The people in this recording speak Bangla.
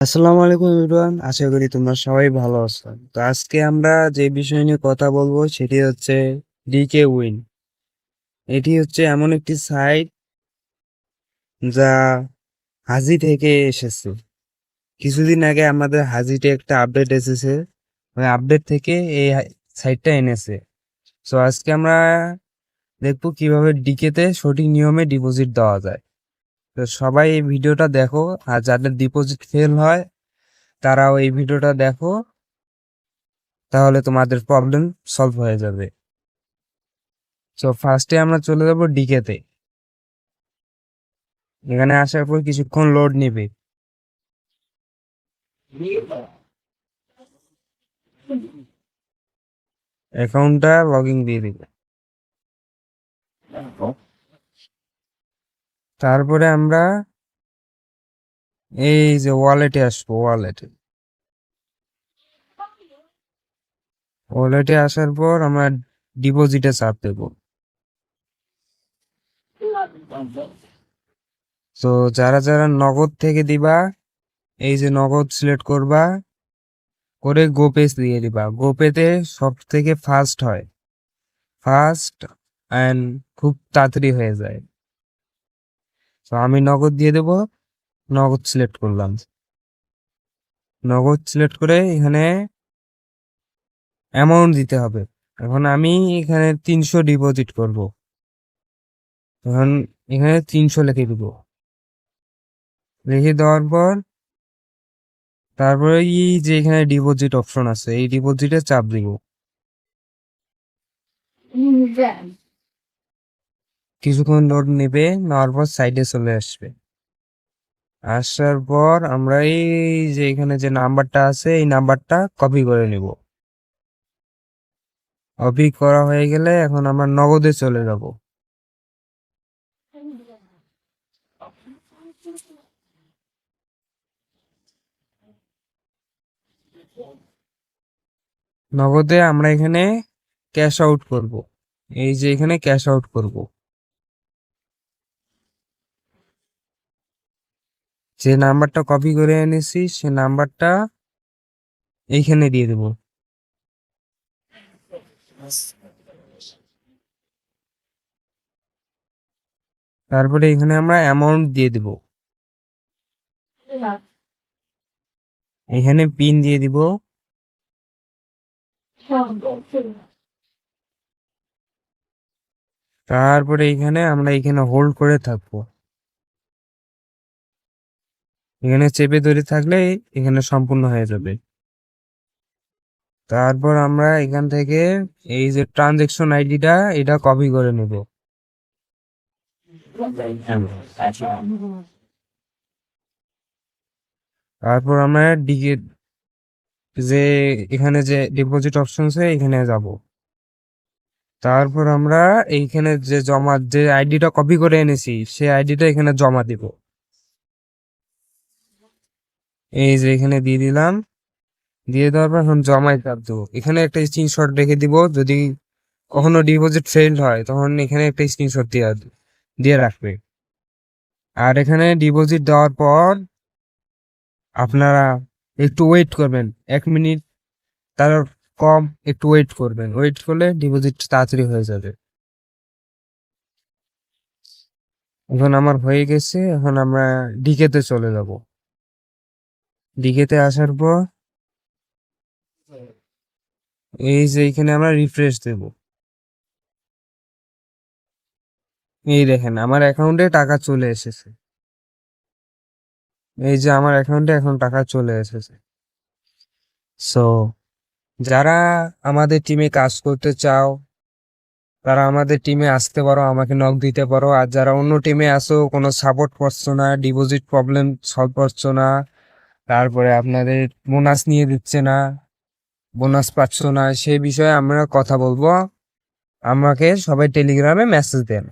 আসসালামু আলাইকুম এভরিওয়ান, আশা করি তোমরা সবাই ভালো আছো। তো আজকে আমরা যে বিষয় নিয়ে কথা বলব সেটি হচ্ছে ডিকে উইন এটি হচ্ছে এমন একটি সাইট যা হাজি থেকে এসেছে। কিছুদিন আগে আমাদের হাজিতে একটা আপডেট এসেছে, ওই আপডেট থেকে এই সাইটটা এনেছে। তো আজকে আমরা দেখব কীভাবে ডিকেতে সঠিক নিয়মে ডিপোজিট দেওয়া যায়। তো সবাই এই ভিডিওটা দেখো, আর যাদের ডিপোজিট ফেল হয়, তারাও এই ভিডিওটা দেখো, তাহলে তোমাদের প্রবলেম সলভ হয়ে যাবে। তো ফার্স্টে আমরা চলে যাব ডিকেতে এখানে আসার পর কিছুক্ষণ লোড নেবে। অ্যাকাউন্টটা লগ ইন দিয়ে দিবে। তারপরে আমরা এই যে ওয়ালেটে আসব, ওয়ালেটে। ওয়ালেটে আসার পর আমরা ডিপোজিটে চাপ দেবো। তো যারা যারা নগদ থেকে দিবা, এই যে নগদ সিলেক্ট করবা, করে গোপে দিয়ে দিবা। গোপেতে সব থেকে ফাস্ট হয়। ফাস্ট অ্যান্ড খুব তাড়াতাড়ি হয়ে যায়। তো আমি নগদ দিয়ে দেবো, নগদ সিলেক্ট করলাম। নগদ সিলেক্ট করে এখানে অ্যামাউন্ট দিতে হবে। এখন আমি এখানে তিনশো ডিপোজিট করব। এখন এখানে তিনশো লিখে দিব। লিখে দেওয়ার পর তারপরে এই যে এখানে ডিপোজিট অপশন আছে, এই ডিপোজিটে চাপ দিব। কিছুক্ষণ লোড নেবে, নেওয়ার পর সাইডে চলে আসবে। আসার পর আমরা এই যে এখানে যে নাম্বারটা আছে, এই নাম্বারটা কপি করে নিব। কপি করা হয়ে গেলে এখন আমরা নগদে চলে যাব। নগদে আমরা এখানে ক্যাশ আউট করব। এই যে এখানে ক্যাশ আউট করব। যে নাম্বারটা কপি করে এনেছি, সে নাম্বারটা এইখানে দিয়ে দেব। তারপরে এখানে আমরা অ্যামাউন্ট দিয়ে দেব। এখানে পিন দিয়ে দিব। তারপরে এখানে আমরা এখানে হোল্ড করে থাকব। এখানে চেপে ধরে থাকলে এখানে সম্পূর্ণ হয়ে যাবে। তারপর আমরা এখান থেকে এই যে ট্রানজেকশন আইডিটা এটা কপি করে নেব। তারপর আমরা ডিগে যে এখানে যে ডিপোজিট অপশন আছে এখানে যাব। তারপর আমরা এইখানে যে জমা যে আইডিটা কপি করে এনেছি, সেই আইডিটা এখানে জমা দিব। এই যে এখানে দিয়ে দিলাম। দিয়ে দেওয়ার পর এখন জমায় চাপ দেবো। এখানে একটা স্ক্রিনশট রেখে দিব। যদি কখনো ডিপোজিট ফেল হয়, তখন এখানে একটা স্ক্রিনশট দিয়ে দিয়ে রাখবে। আর এখানে ডিপোজিট দেওয়ার পর আপনারা একটু ওয়েট করবেন। এক মিনিট, তার কম একটু ওয়েট করবেন। ওয়েট করলে ডিপোজিট তাড়াতাড়ি হয়ে যাবে। এখন আমার হয়ে গেছে। এখন আমরা ডিকেতে চলে যাব। ডিকেতে আসার পর এই যে এখানে আমরা রিফ্রেশ দেব। এই দেখেন, আমার অ্যাকাউন্টে টাকা চলে এসেছে। এই যে আমার অ্যাকাউন্টে এখন টাকা চলে এসেছে। সো যারা আমাদের টিমে কাজ করতে চাও, তারা আমাদের টিমে আসতে পারো, আমাকে নক দিতে পারো। আর যারা অন্য টিমে আসো, কোনো সাপোর্ট করছ না ডিপোজিট প্রবলেম সলভ করছ না তারপরে আপনাদের বোনাস নিয়ে দিচ্ছে না, বোনাস পাচ্ছ না সেই বিষয়ে আমরা কথা বলব। আমাকে সবাই টেলিগ্রামে মেসেজ দেন।